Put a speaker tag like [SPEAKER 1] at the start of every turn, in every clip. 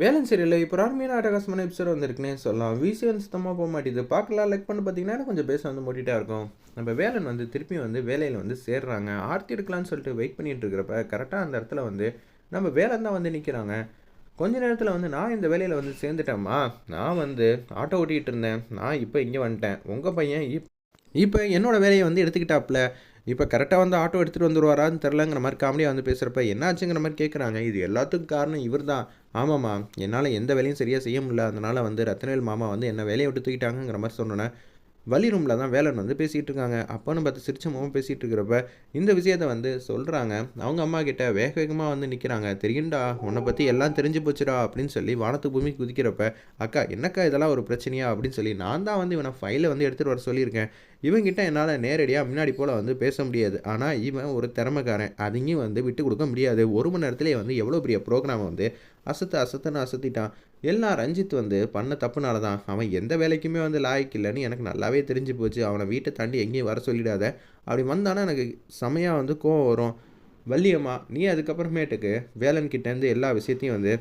[SPEAKER 1] வேலன் சீரியலில் இப்போ அருமையான அட்டகாசமான எபிசோட் வந்திருக்குன்னே சொல்லலாம். விசிஎன் சுத்தமாக போக மாட்டேது. பார்க்கலாம். லைக் பண்ணி பார்த்தீங்கன்னா கொஞ்சம் பேச வந்து மூட்டிகிட்டே இருக்கும். நம்ம வேலன் வந்து திருப்பி வந்து வேலையில் வந்து சேர்றாங்க. ஆர்த்தி எடுக்கலாம்னு சொல்லிட்டு வெயிட் பண்ணிட்டு இருக்கிறப்ப கரெக்டாக அந்த இடத்துல வந்து நம்ம வேலன் தான் வந்து நிற்கிறாங்க கொஞ்ச நேரத்தில் வந்து நான் இந்த வேலையில் வந்து சேர்ந்துட்டேம்மா. நான் வந்து ஆட்டோ ஓட்டிகிட்டு இருந்தேன். நான் இப்போ இங்கே வந்துட்டேன். உங்கள் பையன் இப் இப்போ என்னோடய வேலையை வந்து எடுத்துக்கிட்டாப்புல. இப்போ கரெக்டாக வந்து ஆட்டோ எடுத்துகிட்டு வந்துடுவாரான்னு தெரிலங்கிற மாதிரி காமெடியாக வந்து பேசுகிறப்ப என்னாச்சுங்கிற மாதிரி கேட்குறாங்க இது எல்லாத்துக்கும் காரணம் இவர் தான் ஆமாம்மா என்னால் எந்த வேலையும் சரியாக செய்ய முடியல. அதனால் வந்து ரத்னவேல் மாமா வந்து என்ன வேலையை விட்டு தூக்கிட்டாங்கங்கிற மாதிரி சொன்னோன்னே வலி ரூமில் தான் வேலன் வந்து பேசிகிட்டு இருக்காங்க அப்போன்னு பார்த்து சிரிச்ச முகம் பேசிகிட்டு இருக்கிறப்ப இந்த விஷயத்தை வந்து சொல்கிறாங்க அவங்க அம்மா கிட்ட வேக வேகமாக வந்து நிற்கிறாங்க தெரியும்டா உன்னை பற்றி எல்லாம் தெரிஞ்சு போச்சுடா அப்படின்னு சொல்லி வானத்து பூமி குதிக்கிறப்ப அக்கா என்னக்கா இதெல்லாம் ஒரு பிரச்சனையா? அப்படின்னு சொல்லி நான் தான் வந்து இவனை ஃபைலை வந்து எடுத்துகிட்டு வர சொல்லியிருக்கேன். இவங்கிட்ட என்னால் நேரடியாக முன்னாடி போல் வந்து பேச முடியாது. ஆனால் இவன் ஒரு திறமைக்காரன். அதையும் வந்து விட்டு கொடுக்க முடியாது. ஒரு மணி நேரத்துலேயே வந்து எவ்வளோ பெரிய ப்ரோக்ராமை வந்து அசத்து அசத்துன்னு அசத்திட்டான். எல்லாம் ரஞ்சித் வந்து பண்ண தப்புனால தான் அவன் எந்த வேலைக்குமே வந்து லாய்க்கு இல்லைன்னு எனக்கு நல்லாவே தெரிஞ்சு போச்சு. அவனை வீட்டை தாண்டி எங்கேயும் வர சொல்லிடாத. அப்படி வந்தானா எனக்கு செமையாக வந்து கோவம் வரும். வள்ளியம்மா நீ அதுக்கப்புறமேட்டுக்கு வேலன்கிட்டேருந்து எல்லா விஷயத்தையும் வந்து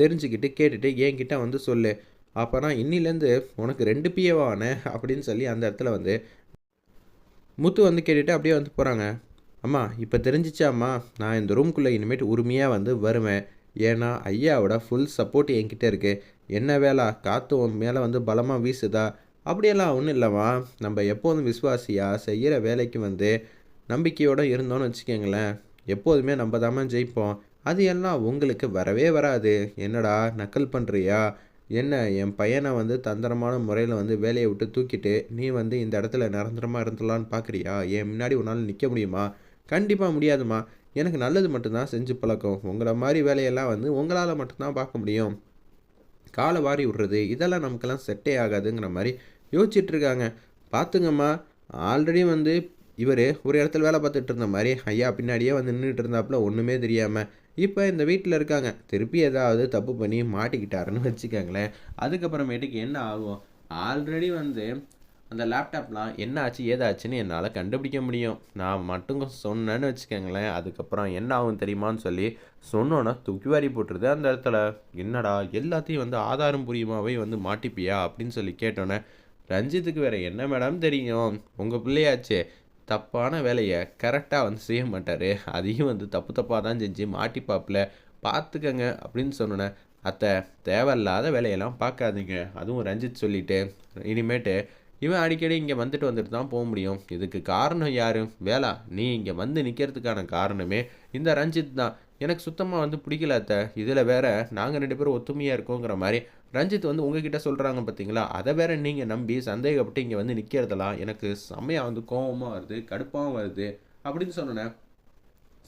[SPEAKER 1] தெரிஞ்சுக்கிட்டு கேட்டுட்டு என்கிட்ட வந்து சொல்லு. அப்போனா இன்னிலேருந்து உனக்கு ரெண்டு பிஏவான அப்படின்னு சொல்லி அந்த இடத்துல வந்து முத்து வந்து கேட்டுட்டு அப்படியே வந்து போகிறாங்க அம்மா இப்போ தெரிஞ்சிச்சாம்மா நான் இந்த ரூம்குள்ளே இனிமேட்டு உரிமையாக வந்து வருவேன். ஏன்னா ஐயாவோட ஃபுல் சப்போர்ட் என்கிட்ட இருக்குது என்ன வேலை காற்று உன் மேலே வந்து பலமாக வீசுதா? அப்படியெல்லாம் ஒன்றும் இல்லைம்மா. நம்ம எப்போதும் விசுவாசியாக செய்கிற வேலைக்கு வந்து நம்பிக்கையோடு இருந்தோன்னு வச்சுக்கோங்களேன். எப்போதுமே நம்ம தான் ஜெயிப்போம். அது எல்லாம் உங்களுக்கு வரவே வராது. என்னடா நக்கல் பண்ணுறியா என்ன என் பையனை வந்து தந்திரமான முறையில் வந்து வேலையை விட்டு தூக்கிட்டு நீ வந்து இந்த இடத்துல நிரந்தரமாக இருந்துடலான்னு பார்க்குறியா என் முன்னாடி உன்னால் நிற்க முடியுமா? கண்டிப்பாக முடியாதுமா எனக்கு நல்லது மட்டும்தான் செஞ்சு பழக்கம். உங்களை மாதிரி வேலையெல்லாம் வந்து உங்களால் மட்டும்தான் பார்க்க முடியும். காலை வாரி விடுறது இதெல்லாம் நமக்கெல்லாம் செட்டே ஆகாதுங்கிற மாதிரி யோசிச்சிட்டுருக்காங்க பார்த்துங்கம்மா ஆல்ரெடி வந்து இவர் ஒரு இடத்துல வேலை பார்த்துட்டு இருந்த மாதிரி ஐயா பின்னாடியே வந்து நின்றுட்டு இருந்தாப்புல ஒன்றுமே தெரியாமல் இப்போ இந்த வீட்டில் இருக்காங்க. திருப்பி ஏதாவது தப்பு பண்ணி மாட்டிக்கிட்டாருன்னு வச்சுக்கோங்களேன். அதுக்கப்புறமேட்டுக்கு என்ன ஆகும்? ஆல்ரெடி வந்து அந்த லேப்டாப்லாம் என்ன ஆச்சு ஏதாச்சுன்னு என்னால் கண்டுபிடிக்க முடியும். நான் மட்டும் சொன்னேன்னு வச்சுக்கோங்களேன். அதுக்கப்புறம் என்ன ஆகும் தெரியுமான்னு சொல்லி சொன்னோன்னா தூக்கி வாரி போட்டுருது அந்த இடத்துல. என்னடா எல்லாத்தையும் வந்து ஆதாரம் புரியுமாவே வந்து மாட்டிப்பியா அப்படின்னு சொல்லி கேட்டோன்னே ரஞ்சித்துக்கு வேறு என்ன மேடம் தெரியும்? உங்கள் பிள்ளையாச்சே. தப்பான வேலையை கரெக்டாக வந்து செய்ய மாட்டார். அதையும் வந்து தப்பு தப்பாக தான் செஞ்சு மாட்டிப்பாப்பில். பார்த்துக்கங்க அப்படின்னு சொன்னோன்னே அத்தை தேவையில்லாத வேலையெல்லாம் பார்க்காதீங்க. அதுவும் ரஞ்சித் சொல்லிவிட்டு இனிமேட்டு இவன் அடிக்கடி இங்கே வந்துட்டு வந்துட்டு தான் போக முடியும். இதுக்கு காரணம் யார்? வேலா நீ இங்கே வந்து நிற்கிறதுக்கான காரணமே இந்த ரஞ்சித் தான். எனக்கு சுத்தமாக வந்து பிடிக்கல அத்த. இதில் வேற நாங்கள் ரெண்டு பேரும் ஒத்துமையாக இருக்கோங்கிற மாதிரி ரஞ்சித் வந்து உங்ககிட்ட சொல்கிறாங்க பார்த்தீங்களா அதை வேற நீங்கள் நம்பி சந்தேகப்பட்டு இங்கே வந்து நிற்கிறதெல்லாம் எனக்கு செம்மையாக வந்து கோபமாக வருது கடுப்பாகவும் வருது அப்படின்னு சொன்னேன்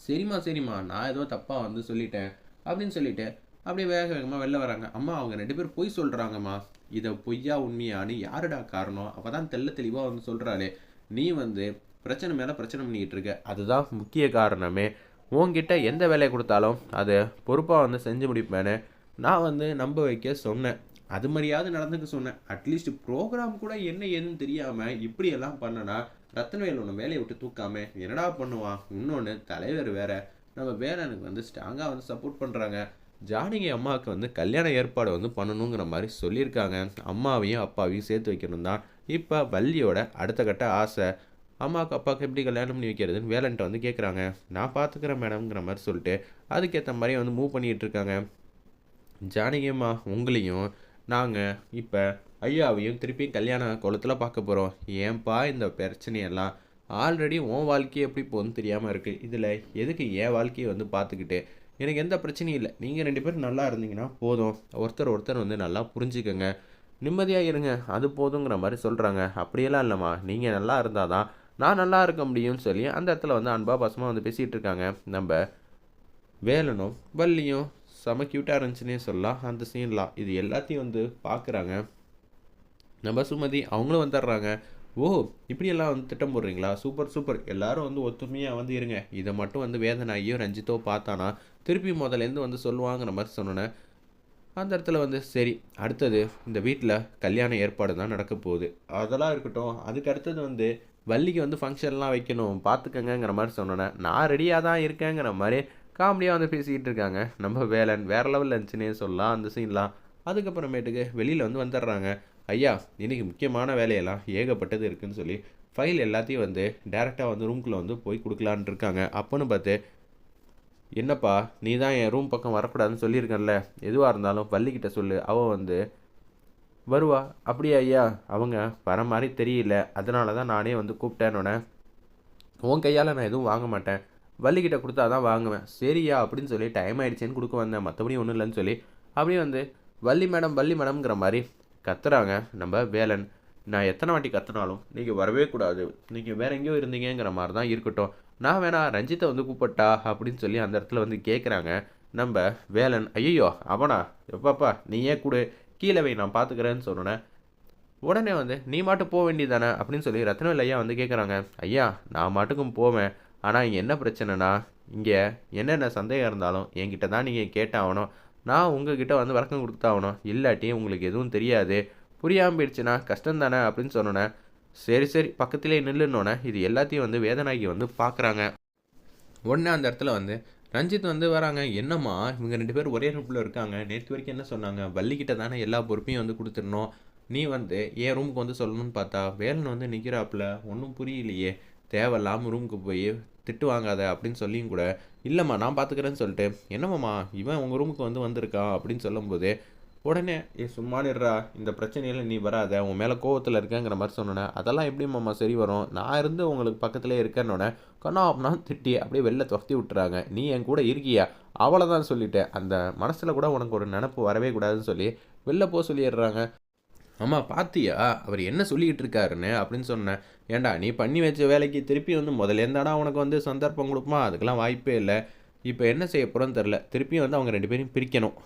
[SPEAKER 1] சரிம்மா சரிம்மா நான் ஏதோ தப்பாக வந்து சொல்லிட்டேன் அப்படின்னு சொல்லிட்டு அப்படியே வேக வேகமாக வெளில வராங்க. அம்மா அவங்க ரெண்டு பேர் பொய் சொல்கிறாங்கம்மா இதை பொய்யா உண்மையானு யாருடா காரணம்? அப்போ தான் தெல்ல தெளிவாக வந்து சொல்கிறாளே நீ வந்து பிரச்சனை மேலே பிரச்சனை பண்ணிக்கிட்டு இருக்க. அதுதான் முக்கிய காரணமே. உங்ககிட்ட எந்த வேலையை கொடுத்தாலும் அதை பொறுப்பாக வந்து செஞ்சு முடிப்பேன்னு நான் வந்து நம்ப வைக்க சொன்னேன். அது மாதிரியாவது நடந்துக்க சொன்னேன். அட்லீஸ்ட் ப்ரோக்ராம் கூட என்ன ஏதுன்னு தெரியாமல் இப்படியெல்லாம் பண்ணனா ரத்தனவேல் ஒன்று வேலையை விட்டு தூக்காம என்னடா பண்ணுவான்? இன்னொன்று தலைவர் வேற. நம்ம வேலனுக்கு வந்து ஸ்ட்ராங்காக வந்து சப்போர்ட் பண்ணுறாங்க ஜானகி அம்மாவுக்கு வந்து கல்யாண ஏற்பாடு வந்து பண்ணணுங்கிற மாதிரி சொல்லியிருக்காங்க. அம்மாவையும் அப்பாவையும் சேர்த்து வைக்கணும் தான். இப்போ வள்ளியோட அடுத்த கட்ட ஆசை. அம்மாவுக்கு அப்பாவுக்கு எப்படி கல்யாணம் பண்ணி வைக்கிறதுன்னு வேலன்ட்ட வந்து கேட்குறாங்க நான் பார்த்துக்கிறேன் மேடம்ங்கிற மாதிரி சொல்லிட்டு அதுக்கேற்ற மாதிரி வந்து மூவ் பண்ணிகிட்டு இருக்காங்க. ஜானகி அம்மா உங்களையும் நாங்கள் இப்போ ஐயாவையும் திருப்பி கல்யாண குளத்தில் பார்க்க போகிறோம் ஏன்பா இந்த பிரச்சனையெல்லாம்? ஆல்ரெடி உன் வாழ்க்கையை எப்படி போகுதுன்னு தெரியாமல் இருக்குது இதில் எதுக்கு என் வாழ்க்கையை வந்து பார்த்துக்கிட்டு எனக்கு எந்த பிரச்சனையும் இல்லை. நீங்கள் ரெண்டு பேரும் நல்லா இருந்தீங்கன்னா போதும். ஒருத்தர் ஒருத்தர் வந்து நல்லா புரிஞ்சுக்கோங்க. நிம்மதியாக இருங்க. அது போதுங்கிற மாதிரி சொல்கிறாங்க அப்படியெல்லாம் இல்லைம்மா. நீங்கள் நல்லா இருந்தால் தான் நான் நல்லா இருக்க முடியும்னு சொல்லி அந்த இடத்துல வந்து அன்பா பாசமாக வந்து பேசிகிட்டு இருக்காங்க. நம்ம வேலனும் வள்ளியும் செம க்யூட்டாக இருந்துச்சுன்னே சொல்லலாம். அந்த சீன்லாம் இது எல்லாத்தையும் வந்து பார்க்குறாங்க நம்ம சுமதி அவங்களும் வந்துடுறாங்க. ஓ இப்படியெல்லாம் வந்து திட்டம் போடுறீங்களா? Super super. எல்லாரும் வந்து ஒத்துமையாக வந்து இருங்க. இதை மட்டும் வந்து வேதனாகியோ ரஞ்சித்தோ பார்த்தானா திருப்பி முதலேருந்து வந்து சொல்லுவாங்கிற மாதிரி சொன்னேன் அந்த இடத்துல வந்து சரி அடுத்தது இந்த வீட்டில் கல்யாண ஏற்பாடு தான் நடக்க போகுது. அதெல்லாம் இருக்கட்டும். அதுக்கு அடுத்தது வந்து வள்ளிக்கு வந்து ஃபங்க்ஷன்லாம் வைக்கணும் பார்த்துக்கங்கிற மாதிரி சொன்னேன் நான் ரெடியாக தான் இருக்கேங்கிற மாதிரி காமெடியாக வந்து பேசிக்கிட்டு இருக்காங்க. நம்ம வேலன் வேறு லெவலில் இருந்துச்சுன்னே சொல்லலாம் அந்த சீன்லாம் அதுக்கப்புறமேட்டுக்கு வெளியில் வந்து வந்துடுறாங்க. ஐயா இன்னைக்கு முக்கியமான வேலையெல்லாம் ஏகப்பட்டது இருக்குதுன்னு சொல்லி ஃபைல் எல்லாத்தையும் வந்து டேரெக்டாக வந்து ரூம்குள்ளே வந்து போய் கொடுக்கலான் இருக்காங்க. அப்போன்னு பார்த்து என்னப்பா நீ தான் என் ரூம் பக்கம் வரக்கூடாதுன்னு சொல்லியிருக்கேன்ல. எதுவாக இருந்தாலும் வள்ளிக்கிட்ட சொல்லு. அவள் வந்து வருவா. அப்படியா ஐயா? அவங்க வர மாதிரி தெரியல. அதனால தான் நானே வந்து கூப்பிட்டேன்னொன்னே உன் கையால் நான் எதுவும் வாங்க மாட்டேன். வள்ளிக்கிட்ட கொடுத்தா தான் வாங்குவேன். சரியா? அப்படின்னு சொல்லி டைம் ஆகிடுச்சேன்னு கொடுக்க வந்தேன். மற்றபடி ஒன்றும் இல்லைன்னு சொல்லி அப்படியே வந்து வள்ளி மேடம் வள்ளி மேடம்ங்கிற மாதிரி கத்துறாங்க. நம்ம வேலன் நான் எத்தனை வாட்டி கற்றுனாலும் நீங்கள் வரவே கூடாது. நீங்கள் வேற எங்கேயோ இருந்தீங்கங்கிற மாதிரி தான் இருக்கட்டும். நான் வேணா ரஞ்சித்தை வந்து கூப்பிட்டா அப்படின்னு சொல்லி அந்த இடத்துல வந்து கேட்குறாங்க நம்ம வேலன் ஐயோ அவனா? எப்பாப்பா நீ ஏன் கூட. கீழே வை நான் பார்த்துக்கிறேன்னு சொன்னேன் உடனே வந்து நீ மாட்டும் போக வேண்டியதானே அப்படின்னு சொல்லி ரத்னவேல் ஐயா வந்து கேட்குறாங்க ஐயா நான் மாட்டுக்கும் போவேன். ஆனால் இங்கே என்ன பிரச்சனைனா இங்கே என்னென்ன சந்தேகம் இருந்தாலும் என்கிட்ட தான் நீங்கள் கேட்டாகணும் நான் உங்ககிட்ட வந்து விளக்கம் கொடுத்தாகணும். இல்லாட்டி உங்களுக்கு எதுவும் தெரியாது. புரியாமல் போயிடுச்சுன்னா கஷ்டம் தானே அப்படின்னு சொன்னோன்னே சரி சரி பக்கத்திலே நில்லுன்னொன்னே இது எல்லாத்தையும் வந்து வேதனாகி வந்து பார்க்குறாங்க. உடனே அந்த இடத்துல வந்து ரஞ்சித் வந்து வராங்க. என்னம்மா இவங்க ரெண்டு பேரும் ஒரே ரூமில் இருக்காங்க. நேற்று வரைக்கும் என்ன சொன்னாங்க? வள்ளிக்கிட்ட தானே எல்லா பொறுப்பையும் வந்து கொடுத்துடணும். நீ வந்து என் ரூமுக்கு வந்து சொல்லணும்னு பார்த்தா வேலன் வந்து நிற்கிறாப்புல ஒன்றும் புரியலையே. தேவையில்லாமல் ரூமுக்கு போய் திட்டு வாங்காத அப்படின்னு சொல்லியும் கூட இல்லைம்மா நான் பார்த்துக்கிறேன்னு சொல்லிட்டு என்னம்மாம்மா இவன் உங்கள் ரூமுக்கு வந்து வந்திருக்கான் அப்படின்னு சொல்லும்போது உடனே ஏ சும்மா இந்த பிரச்சனையில் நீ வராத உன் மேலே கோவத்தில் இருக்கேங்கிற மாதிரி சொன்னேன் அதெல்லாம் எப்படி மாமா சரி வரும்? நான் இருந்து உங்களுக்கு பக்கத்துலேயே இருக்கேன்னொடனே கண்ணா அப்படின்னா திட்டி அப்படியே வெளில துரத்தி விட்டுறாங்க. நீ என் கூட இருக்கியா? அவ்வளோதான் சொல்லிட்டேன். அந்த மனசில் கூட உனக்கு ஒரு நினப்பு வரவே கூடாதுன்னு சொல்லி வெளில போக சொல்லிடுறாங்க. அம்மா பார்த்தியா அவர் என்ன சொல்லிக்கிட்டு இருக்காருன்னு அப்படின்னு சொன்னேன். ஏன்டா நீ பண்ணி வச்ச வேலைக்கு திருப்பி வந்து முதல்ல இருந்தாடா உனக்கு வந்து சந்தர்ப்பம் கொடுப்போமா? அதுக்கெல்லாம் வாய்ப்பே இல்லை. இப்போ என்ன செய்ய போகிறோன்னு தெரில திருப்பியும் வந்து அவங்க ரெண்டு பேரையும் பிரிக்கணும்.